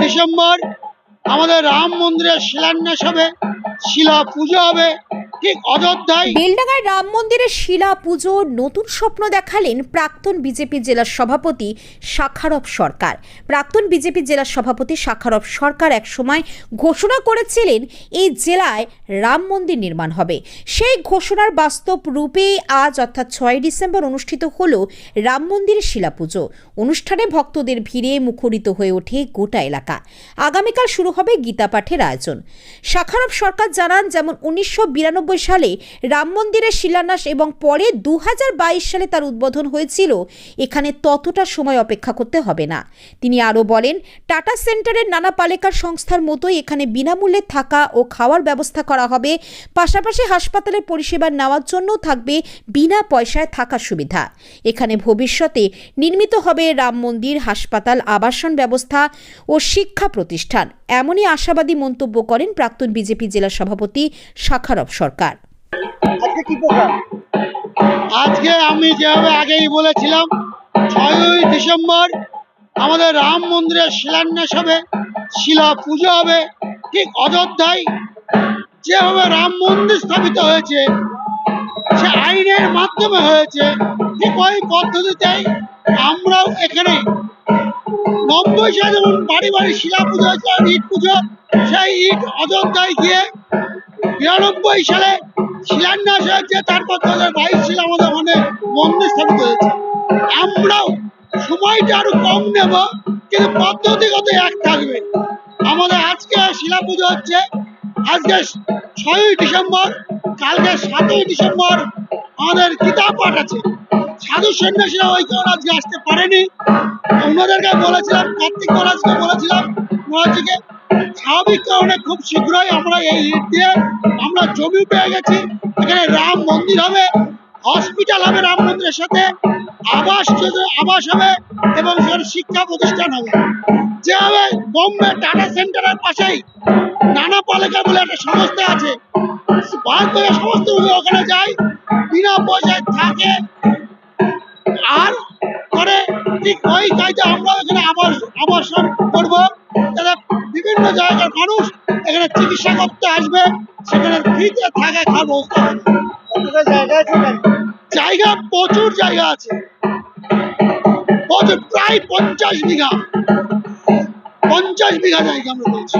December আমাদের রাম মন্দিরের শিলান্যাস হবে শিলা পুজো হবে। বেলডাঙ্গায় রাম মন্দিরের শিলা পুজোর নতুন স্বপ্ন দেখালেন প্রাক্তন বিজেপি জেলার সভাপতি শাখারব সরকার। প্রাক্তন বিজেপি জেলার সভাপতি শাখারব সরকার একসময় ঘোষণা করেছিলেন এই জেলায় রাম মন্দির নির্মাণ হবে। সেই ঘোষণার বাস্তব রূপে আজ অর্থাৎ ছয় ডিসেম্বর অনুষ্ঠিত হল রাম মন্দিরের শিলা পুজো। অনুষ্ঠানে ভক্তদের ভিড়ে মুখরিত হয়ে ওঠে গোটা এলাকা। আগামীকাল শুরু হবে গীতা পাঠের আয়োজন। শাখারব সরকার জানান, যেমন উনিশশো বিরানব্বই সালে রাম মন্দিরের শিলান্যাস এবং পরে দু হাজার বাইশ সালে তার উদ্বোধন হয়েছিল। এখানে ততটা সময় অপেক্ষা করতে হবে না। তিনি আরও বলেন, টাটা সেন্টারের নানা পালেকার সংস্থার মতোই এখানে বিনামূল্যে থাকা ও খাওয়ার ব্যবস্থা করা হবে। পাশাপাশি হাসপাতালের পরিষেবা নেওয়ার জন্য থাকবে বিনা পয়সায় থাকার সুবিধা। এখানে ভবিষ্যতে নির্মিত হবে রাম মন্দির, হাসপাতাল, আবাসন ব্যবস্থা ও শিক্ষা প্রতিষ্ঠান। এমনই আশাবাদী মন্তব্য করেন প্রাক্তন বিজেপি জেলা সভাপতি শাখারব সরকার। আজকে আজকে আমি যেভাবে আগেই বলেছিলাম, ছয়ই ডিসেম্বর আমাদের রাম মন্দিরের শিলান্যাস হবে, শিলা পুজো হবে, ঠিক অযোধ্যায়। যেভাবে রাম মন্দির স্থাপিত হয়েছে, সে আইনের মাধ্যমে হয়েছে, ঠিক ওই পদ্ধতিতেই আমরাও এখানে নব্বই সালে যেমন বাড়ি বাড়ি শিলা পুজো হয়েছে, ইট পুজো, সেই ইট অযোধ্যায় গিয়ে বিরানব্বই সালে শিলান্যাস হয়েছে, তারপর দু হাজার বাইশ সালে আমাদের ওখানে মন্দির স্থাপিত হয়েছে। আমরাও সময়টা আরও কম নেব, কিন্তু পদ্ধতিগত এক থাকবে। আমাদের আজকে শিলা পুজো হচ্ছে, আজকে ছয়ই ডিসেম্বর, কালকে সাতই ডিসেম্বর আমাদের গীতা পাঠ আছে। সাধু সন্ন্যাসীরা ওই কারণে আজকে আসতে পারেনি। ওনাদেরকে বলেছিলাম, কার্তিক মহারাজকে বলেছিলাম মহারাজকে স্বাভাবিক কারণে খুব শীঘ্রই আমরা এই ইট দিয়ে আমরা জমি পেয়ে গেছি। এখানে রাম মন্দির হবে হসপিটাল হবে রাম মন্দিরের সাথে, আবাস আবাস হবে এবং শিক্ষা প্রতিষ্ঠান হবে। যেভাবে বোম্বে টাটা সেন্টারের পাশেই। নানা পালিকা বলে একটা সংস্থা আছে। ভারতের সমস্ত ওখানে যায়, বিনা পয়সায় থাকে। আর করে ঠিক ওই কাজে আমরা এখানে আবাস আবাসন করব। যাতে বিভিন্ন জায়গার মানুষ এখানে চিকিৎসা করতে আসবে সেখানে ফ্রিতে থাকা খাওয়ার ব্যবস্থা হবে। জায়গা জায়গা প্রচুর জায়গা আছে। প্রচুর প্রায় পঞ্চাশ বিঘা। পঞ্চাশ বিঘা জায়গা আমরা পেয়েছি।